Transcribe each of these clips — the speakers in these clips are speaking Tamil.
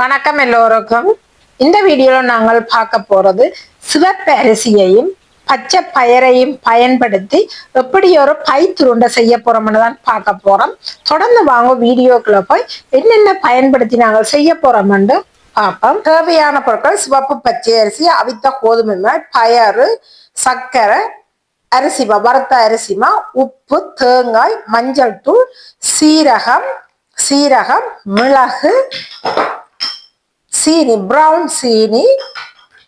வணக்கம் எல்லோருக்கும். இந்த வீடியோவில் நாங்கள் பார்க்க போறது சிவப்பு அரிசியையும் பச்சை பயரையும் பயன்படுத்தி எப்படி ஒரு பை துருண்டை செய்ய போறோம்னு தான் பார்க்க போறோம். தொடர்ந்து வாங்க வீடியோக்குள்ள போய் என்னென்ன பயன்படுத்தி நாங்கள் செய்ய போறோம்னு பார்ப்போம். தேவையான பொருட்கள் சிவப்பு பச்சை அரிசி அவித்த கோதுமை பயறு சர்க்கரை அரிசிமா வறுத்த அரிசிமா உப்பு தேங்காய் மஞ்சள் தூள் சீரகம் சீரகம் மிளகு சீனி பிரவுன் சீனி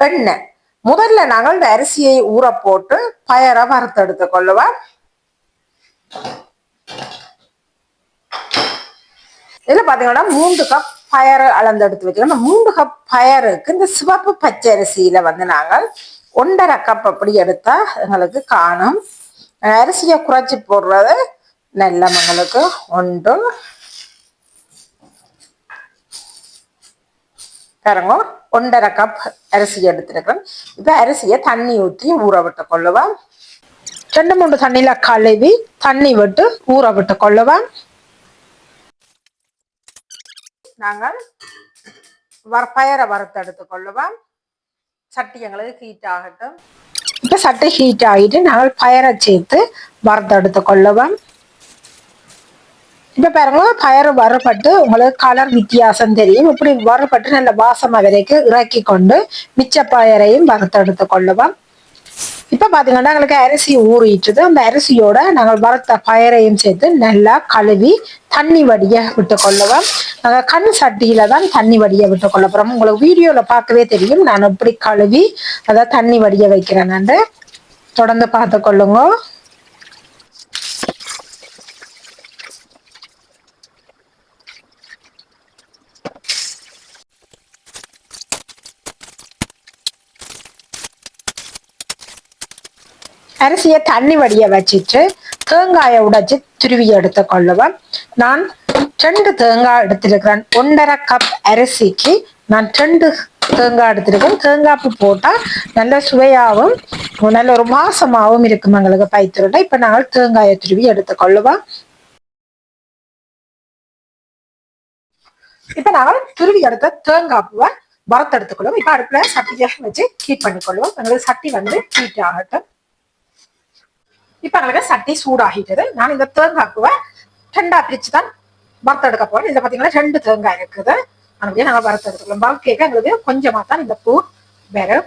எண்ணெய் முதல்ல நாங்கள் இந்த அரிசியை ஊற போட்டு பயரை வறுத்தெடுத்து கொள்ளுவோம். இதுல பாத்தீங்கன்னா மூன்று கப் பயறு அளந்தெடுத்து வைக்கணும். மூன்று கப் பயருக்கு இந்த சிவப்பு பச்சை அரிசியில வந்து நாங்கள் ஒன்றரை கப் அப்படி எடுத்தா எங்களுக்கு காணும். அரிசியை குறைச்சி போடுறது நல்ல மங்களுக்கு ஒன்று பாருங்க. ஒன்றரை கப் அரிசி எடுத்துருக்கிறேன். இப்போ அரிசியை தண்ணி ஊற்றி ஊற விட்டு கொள்ளுவேன். ரெண்டு மூணு தண்ணியில் கழுவி தண்ணி விட்டு ஊற விட்டு கொள்ளுவேன். நாங்கள் வர பயரை வறுத்து எடுத்து கொள்ளுவேன். சட்டி எங்களுக்கு ஹீட் ஆகட்டும். இப்போ சட்டி ஹீட் ஆகிட்டு நாங்கள் பயரை சேர்த்து வறுத்து எடுத்து கொள்ளுவேன். இப்ப பாருங்க பயறு வறுபட்டு உங்களுக்கு கலர் வித்தியாசம் தெரியும். இப்படி வறுபட்டு நல்ல வாசமாக வரைக்கும் இறக்கி கொண்டு மிச்ச பயரையும் வறுத்தெடுத்து கொள்ளுவோம். இப்ப பாத்தீங்கன்னா எங்களுக்கு அரிசி ஊறிட்டுது அந்த அரிசியோட நாங்கள் வறுத்த பயரையும் சேர்த்து நல்லா கழுவி தண்ணி வடிய விட்டு கொள்ளுவோம். நாங்கள் கண் சட்டியில தான் தண்ணி வடிய விட்டு கொள்ள போறோம். உங்களுக்கு வீடியோல பார்க்கவே தெரியும். நான் எப்படி கழுவி அதை தண்ணி வடிய வைக்கிறேன். தொடர்ந்து பார்த்து கொள்ளுங்க. அரிசியை தண்ணி வடிய வச்சிட்டு தேங்காயை உடைச்சு துருவி எடுத்து கொள்ளுவேன் நான் ரெண்டு தேங்காய் எடுத்திருக்கிறேன். ஒன்றரை கப் அரிசிக்கு நான் ரெண்டு தேங்காய் எடுத்திருக்கேன். தேங்காய் பூ போட்டால் நல்ல சுவையாகவும் நல்ல ஒரு மாசமாகவும் இருக்கும் எங்களுக்கு பைத்திருண்டை இப்போ நாங்கள் தேங்காயை துருவி எடுத்து கொள்ளுவோம். இப்ப நாங்கள் துருவி எடுத்த தேங்காய் பூவை வறுத்தெடுத்துக்கொள்வோம் இப்ப அடுப்புல சட்டி வச்சு ஹீட் பண்ணிக்கொள்வோம் எங்களுக்கு சட்டி வந்து ஹீட் ஆகட்டும். இப்போ எங்களுக்கு சட்டி சூடாகிட்டது. நான் இந்த தேங்காய் பூவை ரெண்டா பிரிச்சு தான் வறுத்தெடுக்க போகிறேன் இதுல பாத்தீங்கன்னா ரெண்டு தேங்காய் இருக்குது. அப்படியே நாங்க வறுத்தெடுத்துக்கலாம் பல்க் எங்களுக்கு கொஞ்சமாக தான் இந்த பூ வரும்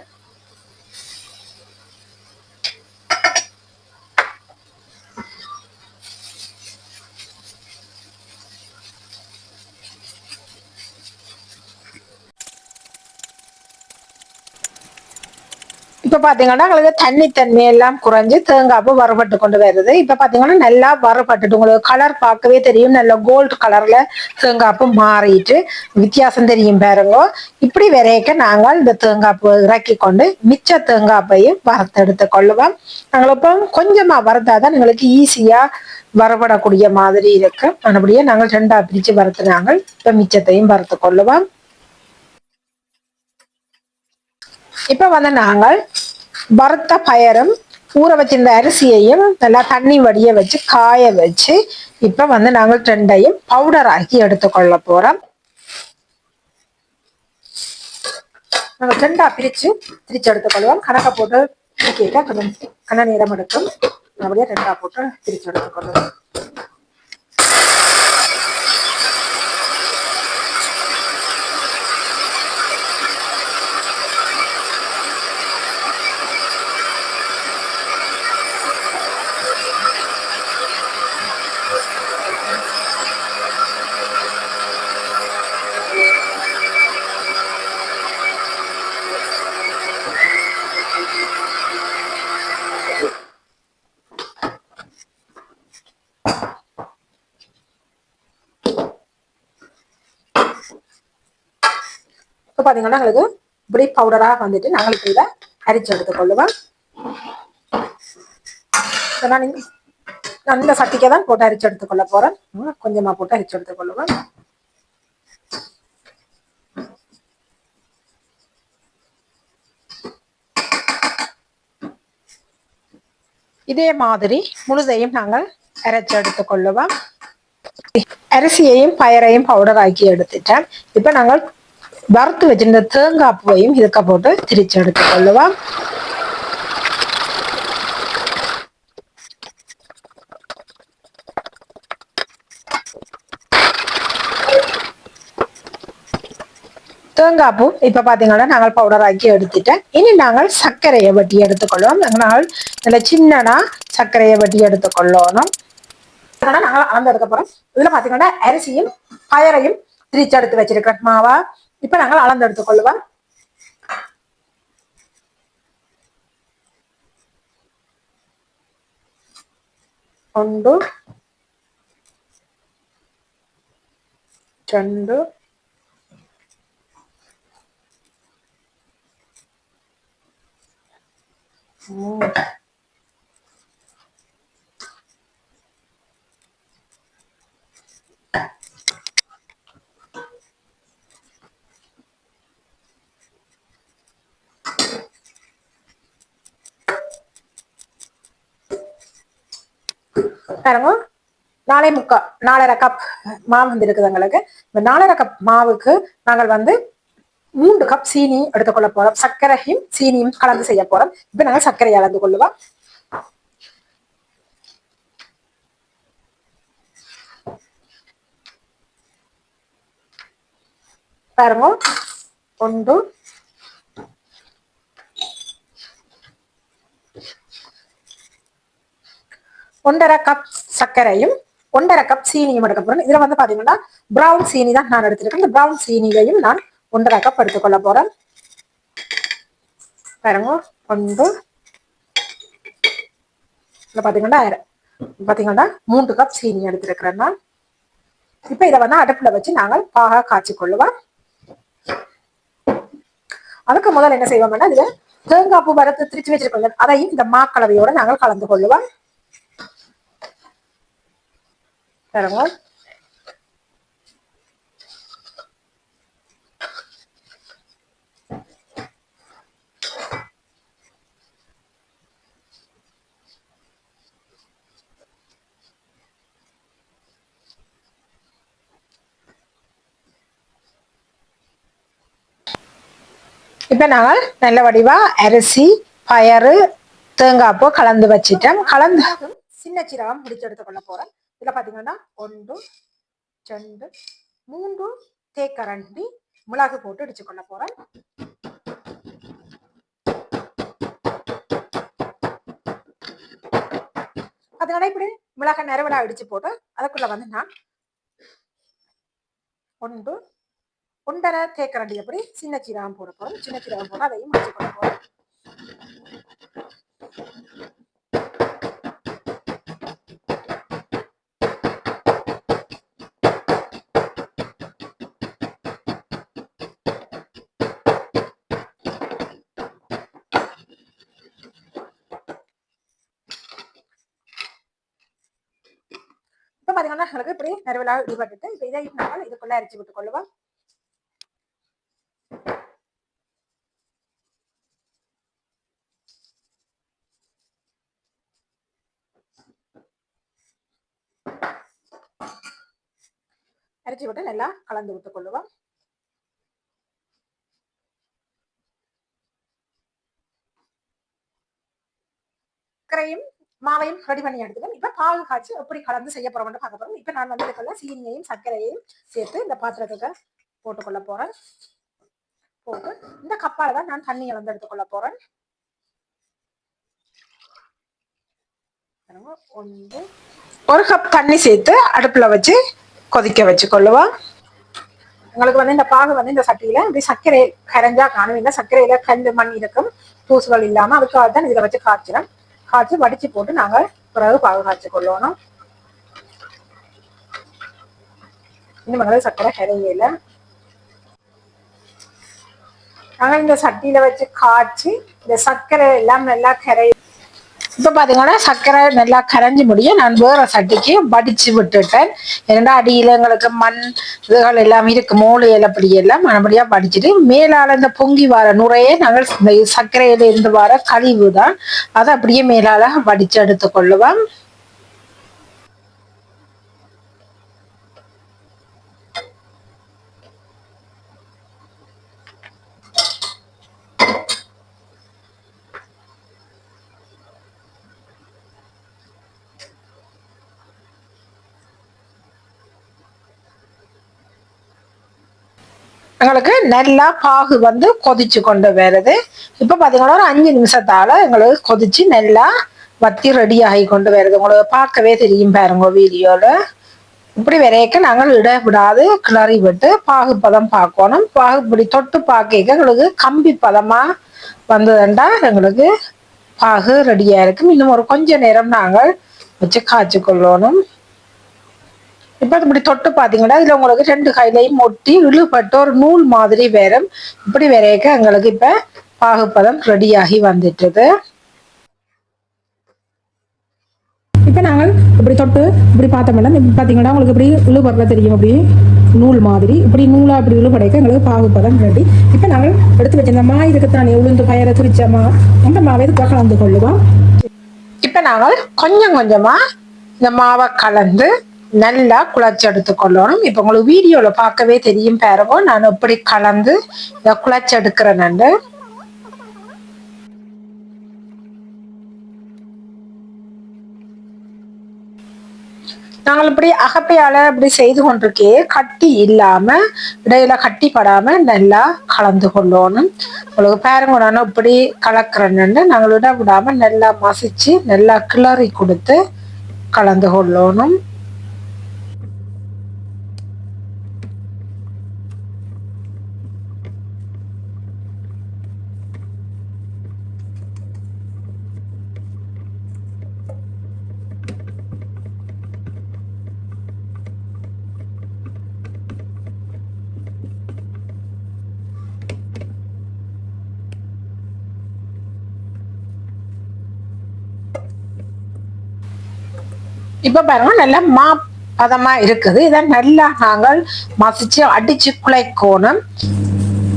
இப்ப பாத்தீங்கன்னா உங்களுக்கு தண்ணி தன்மை எல்லாம் குறைஞ்சு தேங்காப்பு வரப்பட்டு வறுபட்டு கொண்டு வருது. இப்ப பாத்தீங்கன்னா நல்லா வறுபட்டுட்டு உங்களுக்கு கலர் பார்க்கவே தெரியும். நல்ல கோல்டு கலர்ல தேங்காப்பு மாறிட்டு வித்தியாசம் தெரியும் பாருங்க. இப்படி வரைக்க நாங்கள் இந்த தேங்காப்பு இறக்கி கொண்டு மிச்ச தேங்காப்பையும் வறுத்தெடுத்து கொள்ளுவோம். நாங்கள் இப்போ கொஞ்சமா வறுத்தாதான் எங்களுக்கு ஈஸியா வறுபடக்கூடிய மாதிரி இருக்கு. மறுபடியும் நாங்கள் ரெண்டா பிரிச்சு வறுத்துனாங்க இப்ப மிச்சத்தையும் வறுத்து கொள்ளுவோம். இப்ப வந்து நாங்கள் வறுத்த பயரும் ஊற வச்சிருந்த அரிசியையும் நல்லா தண்ணி வடிய வச்சு காய வச்சு இப்ப வந்து நாங்கள் ரெண்டையும் பவுடர் ஆக்கி எடுத்துக்கொள்ள போறோம். நாங்கள் ரெண்டா பிரிச்சு பிரிச்சு எடுத்துக்கொள்வோம் கணக்கை போட்டு கேட்க கொஞ்சம் கண்ண நேரம் எடுக்கும். அப்படியே ரெண்டா போட்டு பிரிச்சு எடுத்துக்கொள்வோம் இப்போ பார்த்தீங்கன்னா எங்களுக்கு இப்படி பவுடராக வந்துட்டு நாங்களுக்கு இதை அரிச்சு எடுத்துக்கொள்ளுவோம். நான் நான் இந்த சட்டிக்கை தான் போட்டு அரிச்சு எடுத்துக்கொள்ள போறேன். கொஞ்சமா போட்டு அரிச்சு எடுத்துக்கொள்ளுவேன் இதே மாதிரி முழுதையும் நாங்கள் அரைச்சு எடுத்துக்கொள்ளுவோம். அரிசியையும் பயரையும் பவுடர் ஆக்கி எடுத்துட்டேன். இப்போ நாங்கள் வறுத்து வச்சிருந்த தேங்காய் பூவையும் இதுக்க போட்டு திரிச்சு எடுத்துக்கொள்ளுவோம் தேங்காய் பூ இப்போ பார்த்தீங்கன்னா நாங்கள் பவுடர் ஆக்கி எடுத்துட்டேன். இனி நாங்கள் சர்க்கரையை வட்டி எடுத்துக்கொள்வோம் நாங்கள் இதில் சின்னனா சர்க்கரையை வட்டி எடுத்துக்கொள்ளணும் நாங்கள் அளந்ததுக்கு அப்புறம் இதுல பாத்தீங்கன்னா அரிசியும் பயரையும் திரிச்சு எடுத்து வச்சிருக்கிறேன். மாவா இப்ப நாங்கள் அளந்தெடுத்து கொள்ளுவோம் ஒன்று ரெண்டு மூணு பாருங்க நாளை முக்கா நாலரை கப் மாவு வந்துருக்குது எங்களுக்கு. இந்த நாலரை கப் மாவுக்கு நாங்கள் வந்து மூன்று கப் சீனி எடுத்துக்கொள்ள போறோம். சர்க்கரையும் சீனியும் கலந்து செய்ய போறோம். இப்ப நாங்கள் சர்க்கரை அளந்து கொள்ளுவோம். பாருங்க. ஒன்று ஒன்றரை கப் சர்க்கரையும் ஒன்றரை கப் சீனியும் எடுக்க போறேன். இதுல வந்து பாத்தீங்கன்னா ப்ரௌன் சீனி தான் நான் எடுத்திருக்கேன். இந்த ப்ரௌன் சீனியையும் நான் ஒன்றரை கப் எடுத்துக்கொள்ள போறேன். பாருங்க ஒன்று பாத்தீங்கன்னா பாத்தீங்கன்னா மூன்று கப் சீனி எடுத்திருக்கிறேன் நான். இப்ப இதை வந்து அடுப்புல வச்சு நாங்கள் பாக காய்ச்சி கொள்ளுவோம். அதுக்கு முதல் என்ன செய்வோம்னா இதுல தேங்காய் பூ வரத்து திரிச்சு வச்சிருக்கோம் அதையும் இந்த மாக்கலவையோட நாங்கள் கலந்து கொள்ளுவோம். பாருங்க. இப்ப நாங்கள் நல்ல வடிவா அரிசி பயறு தேங்காய் பூ கலந்து வச்சிட்டோம். கலந்து சின்ன சீரகம் முடிச்சு எடுத்து கொள்ள போறேன். இதில் பார்த்தீங்கன்னா ஒன்று ரெண்டு மூன்று தேக்கரண்டி மிளகு போட்டு இடிச்சு கொள்ள போகிறேன் அதனால இப்படி மிளகா நிறவலா இடிச்சு போட்டு அதுக்குள்ள வந்து நான் ஒன்று ஒன்றரை தேக்கரண்டி எப்படி சின்ன சீரகம் போட போகிறோம் சின்ன சீரகம் போட அதையும் முடிச்சு கொள்ள போறோம். பாத்தீங்கன்னா எங்களுக்கு இப்படி நிறைவிழா இடிபட்டுட்டு இப்போ இதை நாங்கள் இதுக்குள்ள அரைச்சி விட்டுக் கொள்ளுவோம் அரைச்சி விட்டு நல்லா கலந்து விட்டுக் கொள்ளுவோம் சர்க்கரையும் மாவையும் ரெடி பண்ணி எடுத்துக்கணும். இப்ப பால் காய்ச்சி எப்படி கலந்து செய்ய போறோம்னு பார்க்க போறோம். இப்ப நான் வந்து இதுக்குள்ள சீனியையும் சர்க்கரையையும் சேர்த்து இந்த பாத்திரத்துக்கு போட்டுக்கொள்ள போறேன். போட்டு இந்த கப்பால தான் நான் தண்ணியை வந்து எடுத்துக்கொள்ள போறேன். ஒன்று. ஒரு கப் தண்ணி சேர்த்து அடுப்புல வச்சு கொதிக்க வச்சு கொள்ளுவா உங்களுக்கு வந்து இந்த பாகு வந்து இந்த சட்டியில இப்படி சர்க்கரை கரைஞ்சா காணும். இந்த சர்க்கரையில கல் மண் இருக்கும் தூசுகள் இல்லாம அதுக்காக தான் இதை வச்சு காய்ச்சிடும். காய்ச்சி வடிச்சு போட்டு நாங்கள் பிறகு பாகு காய்ச்சி கொள்ளணும். இந்த வந்து சக்கரை கரையில. நாங்கள் இந்த சட்டியில வச்சு காய்ச்சி இந்த சர்க்கரை எல்லாம் நல்லா கரை இப்போ பார்த்தீங்கன்னா சர்க்கரை நல்லா கரைஞ்சி முடியும் நான் வேற சட்டிக்கு வடித்து விட்டுட்டேன். ஏன்னா அடியில் எங்களுக்கு மண் இதுகள் எல்லாம் இருக்கு. மூளையில் அப்படி எல்லாம் மறுபடியாக வடிச்சிட்டு மேலால் இந்த பொங்கி வர நுரையே நாங்கள் இந்த சர்க்கரையில் இருந்து வர கழிவு தான். அதை அப்படியே மேலால வடித்து எடுத்துக்கொள்ளுவோம். எங்களுக்கு நல்லா பாகு வந்து கொதிச்சு கொண்டு வருது. இப்போ பார்த்தீங்கன்னா ஒரு அஞ்சு நிமிஷத்தால் எங்களுக்கு கொதிச்சு நல்லா வத்தி ரெடி ஆகி கொண்டு வருது. உங்களுக்கு பார்க்கவே தெரியும் பாருங்க வீடியோவில் இப்படி வரையக்க நாங்கள் இட விடாது கிளறி விட்டு பாகு பதம் பார்க்கணும். பாகு இப்படி தொட்டு பார்க்க எங்களுக்கு கம்பி பதமாக வந்ததுண்டா எங்களுக்கு பாகு ரெடியாக இருக்கும். இன்னும் ஒரு கொஞ்ச நேரம் நாங்கள் வச்சு காய்ச்சி கொள்ளணும். இப்ப இப்படி தொட்டு பாத்தீங்கன்னா இதுல உங்களுக்கு ரெண்டு கையிலையும் ஒட்டி இழுபட்டு ஒரு நூல் மாதிரி வேறும் இப்படி வரையக்க எங்களுக்கு இப்ப பாகுப்பதம் ரெடியாகி வந்துட்டுது. இப்போ நாங்கள் இப்படி தொட்டு இப்படி பார்த்தோம்னா இப்படி பார்த்தீங்கன்னா உங்களுக்கு இப்படி இழுபடுற தெரியும். அப்படி நூல் மாதிரி. இப்படி நூலாக இப்படி இழுபடைக்க எங்களுக்கு பாகுப்பதம் ரெடி இப்போ நாங்கள் எடுத்து வச்சிருந்த மா இதுக்கு தானே உளுந்து பயரை துரிச்ச மா அந்த மாவை இதுக்காக கலந்து கொள்ளுவோம். இப்ப நாங்கள் கொஞ்சம் கொஞ்சமா இந்த மாவை கலந்து நல்லா குழச்சி எடுத்துக்கொள்ளணும் இப்போ உங்களுக்கு வீடியோல பார்க்கவே தெரியும் பாருங்க. நான் எப்படி கலந்து இதை குழச்சி எடுக்கிறேன்னு நாங்கள் இப்படி அகப்பையால இப்படி செய்து கொண்டிருக்கே கட்டி இல்லாம இடையில கட்டி நல்லா கலந்து கொள்ளணும். உங்களுக்கு பாருங்க நான் இப்படி கலக்கிறேன்னு நாங்கள் விட விடாம நல்லா மசிச்சு நல்லா கிளறி கொடுத்து கலந்து கொள்ளணும். இப்போ பாருங்க நல்லா மா பதமா இருக்குது. இதை நல்லா நாங்கள் மசிச்சு அடிச்சு குழைக்கணும்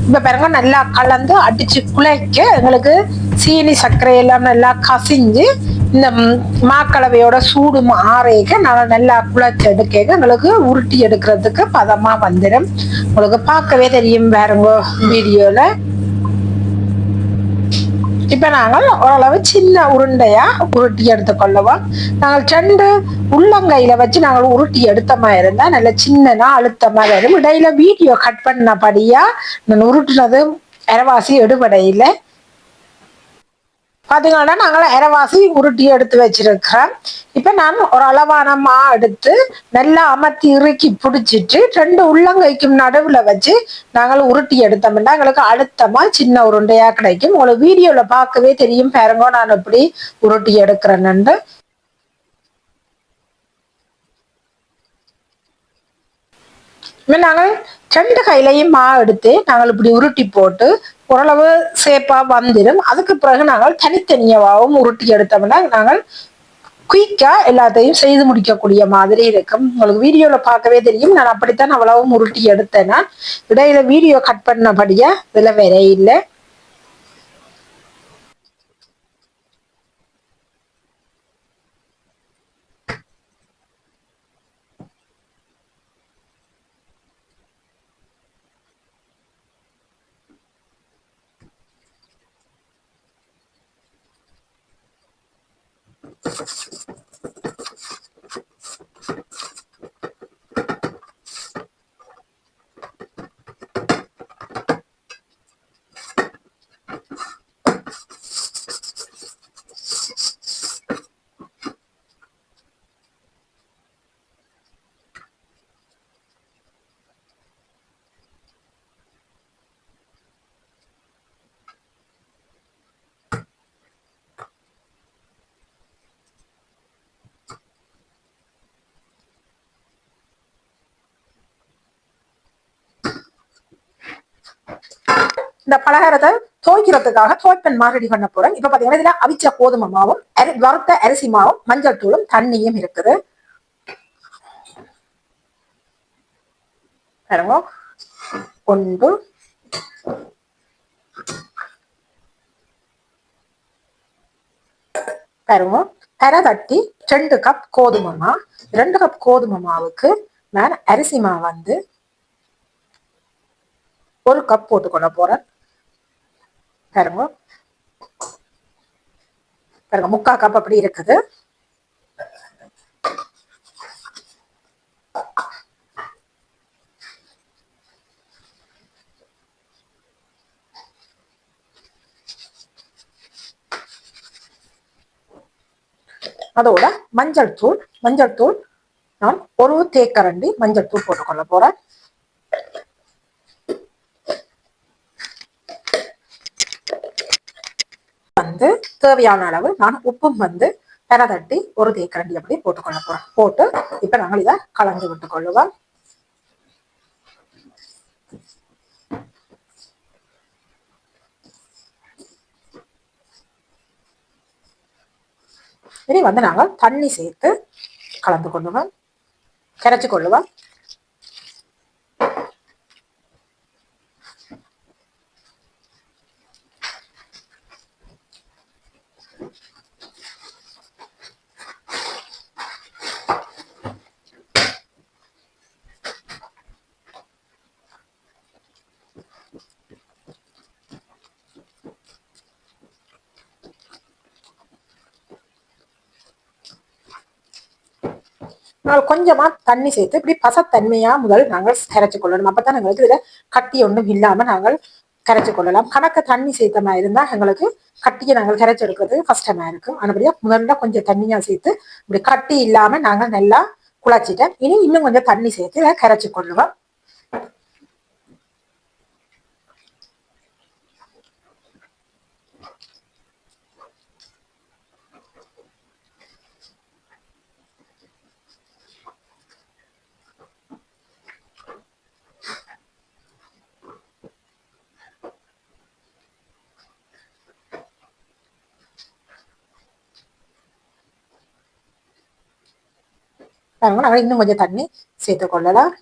இப்ப பாருங்க நல்லா கலந்து அடிச்சு குழைக்க எங்களுக்கு சீனி சர்க்கரை எல்லாம் நல்லா கசிஞ்சு இந்த மாக்கலவையோட சூடு ஆறைக்க நாங்கள் நல்லா குழைச்சு எடுக்க எங்களுக்கு உருட்டி எடுக்கிறதுக்கு பதமா வந்துடும் உங்களுக்கு பார்க்கவே தெரியும் பாருங்க வீடியோல. இப்ப நாங்கள் ஓரளவு சின்ன உருண்டையா உருட்டி எடுத்துக்கொள்ளுவோம் நாங்கள் ரெண்டு உள்ளங்கையில வச்சு நாங்கள் உருட்டி எடுத்த மாதிரி இருந்தா நல்ல சின்னனாக அழுத்தமா வரும் இடையில வீடியோ கட் பண்ணபடியா நான் உருட்டுனது இரவாசி எடுபடையில் பாத்தீங்கன்னா நாங்கள் இரவாசி உருட்டி எடுத்து வச்சிருக்கிறோம். இப்போ நான் ஒரு அளவான மா எடுத்து நல்லா அமர்த்தி இறுக்கி பிடிச்சிட்டு ரெண்டு உள்ளங்கைக்கும் நடுவுல வச்சு நாங்கள் உருட்டி எடுத்தோம்னா எங்களுக்கு அழுத்தமாக சின்ன உருண்டையா கிடைக்கும். உங்களுக்கு வீடியோவில் பார்க்கவே தெரியும் பாருங்க நான் எப்படி உருட்டி எடுக்கிறேன்னு. நாங்கள் ரெண்டு கையிலையும் மா எடுத்து நாங்கள் இப்படி உருட்டி போட்டு ஓரளவு சேப்பாக வந்துடும் அதுக்கு பிறகு நாங்கள் தனித்தனியாவும் உருட்டி எடுத்தோம்னா நாங்கள் குயிக்காக எல்லாத்தையும் செய்து முடிக்கக்கூடிய மாதிரி இருக்கும். உங்களுக்கு வீடியோவில் பார்க்கவே தெரியும். நான் அப்படித்தான் அவ்வளவும் உருட்டி எடுத்தேன்னா இடையில வீடியோ கட் பண்ணபடியா இதில் வேற இந்த பலகாரத்தை துவைக்கிறதுக்காக துவைப்பன் மாதிரி ரெடி பண்ண போறேன். இப்ப பாத்தீங்கன்னா இதுல அவிச்ச கோதுமை மாவும் வறுத்த அரிசி மாவும் மஞ்சள் தூளும் தண்ணியும் இருக்குது. பாருங்க. ஒன்று பாருங்க. அரை தட்டி ரெண்டு கப் கோதுமை மா ரெண்டு கப் கோதுமை மாவுக்கு நான் அரிசி மா வந்து ஒரு கப் போட்டுக்கொள்ள போறேன். பாருங்க. பாருங்க முக்கா கப் அப்படி இருக்குது. அதோட மஞ்சள் தூள் மஞ்சள் தூள் நான் ஒரு தேக்கரண்டி மஞ்சள் தூள் போட்டுக்கொள்ள போறேன். தேவையான அளவு நான் உப்பும் வந்து பெற தட்டி ஒரு தேக்கரண்டி அப்படி போட்டுக்கொள்ள போறேன். போட்டு இப்ப நாங்கள் இதை கலந்து விட்டுக் கொள்ளுவோம். இனி வந்து நாங்கள் தண்ணி சேர்த்து கலந்து கொள்ளுவோம். கரைச்சு கொள்ளுவோம். கொஞ்சமா தண்ணி சேர்த்து இப்படி பசத்தன்மையா முதல் நாங்கள் கரைச்சு கொள்ளணும். அப்பதான் எங்களுக்கு இதுல கட்டி ஒன்றும் இல்லாம நாங்கள் கரைச்சு கொள்ளலாம். கணக்க தண்ணி சேர்த்த மாதிரி இருந்தா எங்களுக்கு கட்டியை நாங்கள் கரைச்சு எடுக்கிறது கஷ்டமா இருக்கும். அதுபடியா முதல்ல கொஞ்சம் தண்ணியா சேர்த்து இப்படி கட்டி இல்லாம நாங்கள் நல்லா குழச்சிட்டேன் இனி இன்னும் கொஞ்சம் தண்ணி சேர்த்து கரைச்சு கொள்ளுவோம். பாருங்க நாங்கள் இன்னும் கொஞ்சம் தண்ணி சேர்த்து கொள்ளலாம்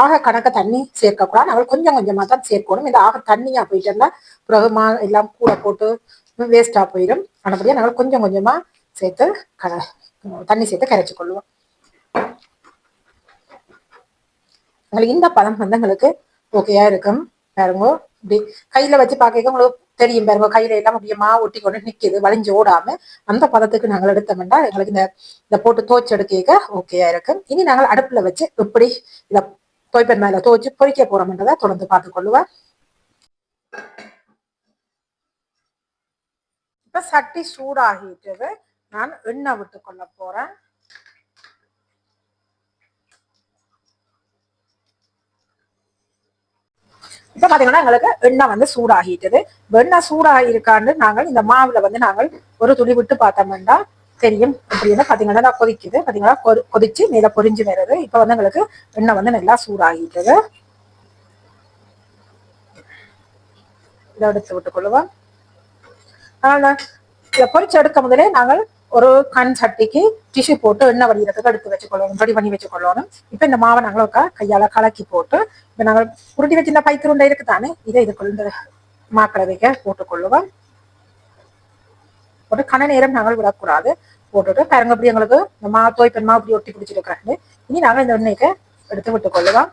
ஆக கணக்க தண்ணி சேர்க்கக்கூடாது. நாங்கள் கொஞ்சம் கொஞ்சமாக தான் சேர்க்கணும். இந்த ஆக தண்ணியாக போயிட்டு இருந்தால் பிறகு மா எல்லாம் கூட போட்டு வேஸ்ட்டாக போயிடும் அதபடியாக நாங்கள் கொஞ்சம் கொஞ்சமாக சேர்த்து க தண்ணி சேர்த்து கரைச்சி கொள்ளுவோம். எங்களுக்கு இந்த பதம் வந்து எங்களுக்கு ஓகேயா இருக்கும். பாருங்க. இப்படி கையில வச்சு பார்க்க உங்களுக்கு தெரியும் பாருங்க கையில எல்லாம் அப்படியே மாவு ஒட்டி கொண்டு நிற்கிது வளைஞ்சு ஓடாம. அந்த பதத்துக்கு நாங்கள் எடுத்தோம்னா எங்களுக்கு இந்த இதை போட்டு தோச்சு எடுக்க ஓகேயா இருக்கும் இனி நாங்கள் அடுப்புல வச்சு எப்படி இதை தொய்ப்பன் மேல தோச்சு பொறிக்க போறோம்ன்றதை தொடர்ந்து பார்த்து கொள்ளுவேன் இப்ப சட்டி சூடாகிட்டு நான் எண்ணெய் விட்டு கொள்ள போறேன் இப்ப பாத்தீங்கன்னா எங்களுக்கு எண்ணெய் வந்து சூடாகிட்டது. எண்ணெய் சூடாகி இருக்கான்னு நாங்கள் இந்த மாவுல வந்து நாங்கள் ஒரு துளி விட்டு பார்த்தோம்னா தெரியும். அப்படின்னு பாத்தீங்கன்னா கொதிக்குது. பாத்தீங்கன்னா கொதிச்சு மேல பொரிஞ்சு வருது. இப்ப வந்து எங்களுக்கு எண்ணெய் வந்து நல்லா சூடாகிட்டது. இதை எடுத்து விட்டுக் கொள்ளுவோம் அதனால இதை பொறிச்சு எடுக்க முதலே நாங்கள் ஒரு கண் சட்டிக்கு டிஷ்யூ போட்டு எண்ணெய் வடிகிறதுக்கு எடுத்து வச்சுக்கொள்ளணும் ரெடி பண்ணி வச்சுக்கொள்ளணும். இப்போ இந்த மாவை நாங்கள் கையால் கையால கலக்கி போட்டு இப்போ நாங்கள் உருட்டி வச்சிருந்த பைத்திருண்டை இருக்கு தானே இதை இதுக்குள்ள இந்த மாக்கடவைக்க போட்டுக்கொள்ளுவோம். போட்டு கன நேரம் நாங்கள் விடக்கூடாது. போட்டுட்டு பாருங்க அப்படி எங்களுக்கு இந்த மா தோய்ப்பெண் மா அப்படி ஒட்டி பிடிச்சிருக்கிறாங்க. இனி நாங்கள் இந்த எண்ணெய்க்கு எடுத்து விட்டுக்கொள்ளுவோம்.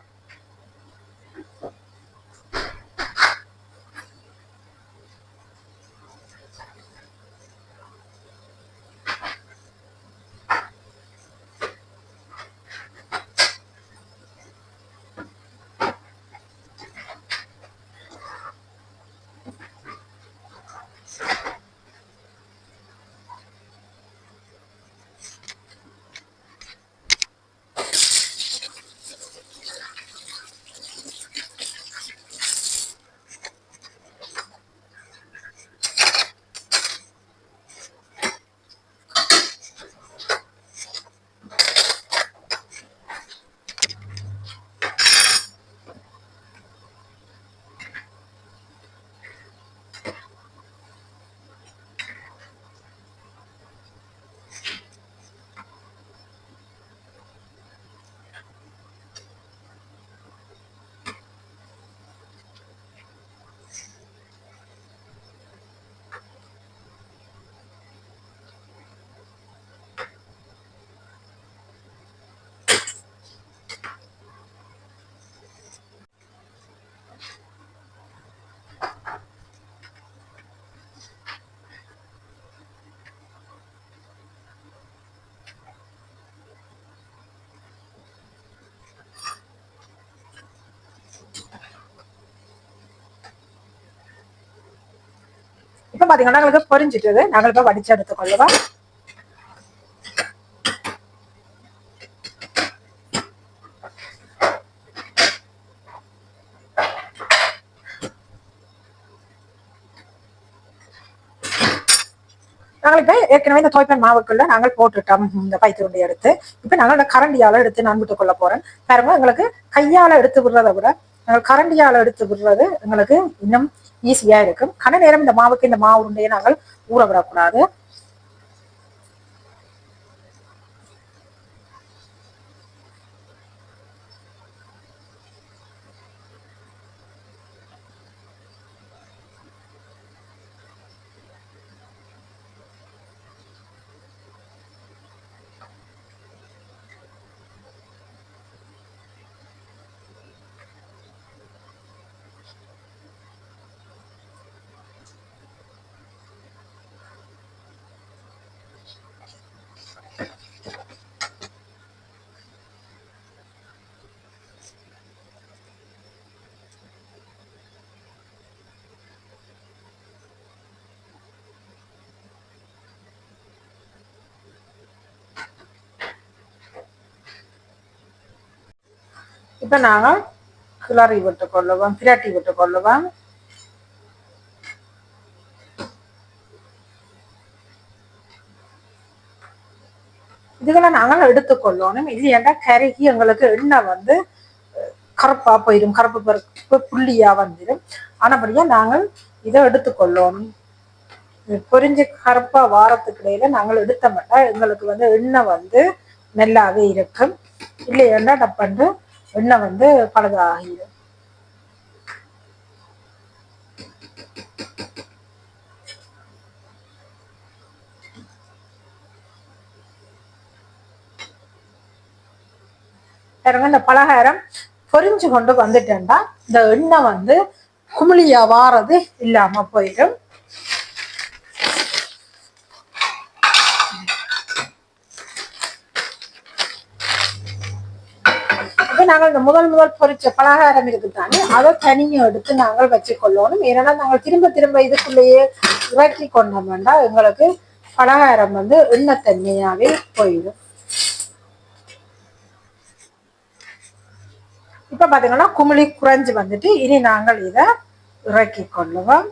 இப்ப பாத்தீங்கன்னா எங்களுக்கு பொரிஞ்சிட்டது. நாங்கள் இப்ப வடிச்சு எடுத்துக்கொள்ளுவோம் நாங்கள் இப்ப ஏற்கனவே இந்த தோய்ப்பன் மாவுக்குள்ள நாங்கள் போட்டுட்டோம். இந்த பைத்துருண்டை எடுத்து. இப்ப நாங்கள் இந்த கரண்டியால எடுத்து நான் விட்டு கொள்ள போறேன் பாருங்க எங்களுக்கு கையால எடுத்து விடுறத விட நாங்கள் கரண்டியால எடுத்து விடுறது எங்களுக்கு இன்னும் ஈஸியா இருக்கும். கன நேரம் இந்த மாவுக்கு இந்த மாவு உருண்டையை நாங்கள் ஊற விடக்கூடாது. இப்போ நாங்கள் கிளறி விட்டு கொள்ளுவோம் பிரட்டி விட்டு கொள்ளுவோம். இதுகளை நாங்கள் எடுத்துக்கொள்ளணும் இல்லையாண்டா கருகி எங்களுக்கு எண்ணெய் வந்து கருப்பாக போயிடும் கருப்பு பருப்பு புள்ளியாக வந்துடும் ஆனபடியாக நாங்கள் இதை எடுத்துக்கொள்ளணும் இது பொரிஞ்சு கருப்பாக வாரத்துக்கு இடையில நாங்கள் எடுத்த மாட்டா எங்களுக்கு வந்து எண்ணெய் வந்து நல்லாவே இருக்கும். இல்லையாண்டா டப்பண்டு எண்ணெய் வந்து பழுதாகிடும். பாருங்க இந்த பலகாரம் பொரிஞ்சு கொண்டு வந்துட்டேன்டா. இந்த எண்ணெய் வந்து குமிழியா வாரது இல்லாம போயிடும். இப்ப நாங்கள் இந்த முதல் முதல் பொறிச்ச பலகாரம் இருக்குதானே அதை தனியும் எடுத்து நாங்கள் வச்சுக்கொள்ளணும். ஏன்னா நாங்கள் திரும்ப திரும்ப இதுக்குள்ளேயே இறக்கி கொண்டோம் வேண்டாம் எங்களுக்கு பலகாரம் வந்து எண்ணத்தன்மையாகவே போயிடும். இப்போ பாத்தீங்கன்னா குமிழி குறைஞ்சு வந்துட்டு இனி நாங்கள் இதை இறக்கி கொள்ளுவோம்.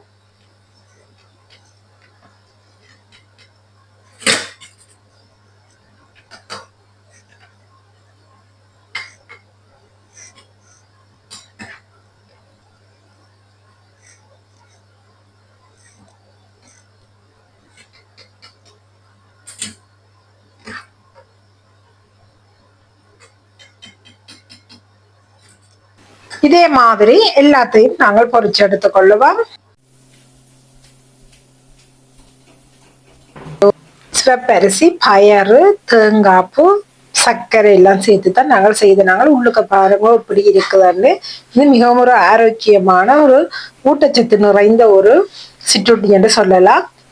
இதே மாதிரி எல்லாத்தையும் நாங்கள் பொரிச்சு எடுத்துக் கொள்ளுவோம். சிவப்பரிசி பயறு தேங்காய்ப்பு சர்க்கரை எல்லாம் சேர்த்து தான் நாங்கள் செய்து நாங்கள் உள்ளுக்க பாருங்க இப்படி இருக்குதுன்னு. இது மிகவும் ஒரு ஆரோக்கியமான ஒரு ஊட்டச்சத்து நிறைந்த ஒரு சிற்றுண்டி என்று சொல்லலாம்.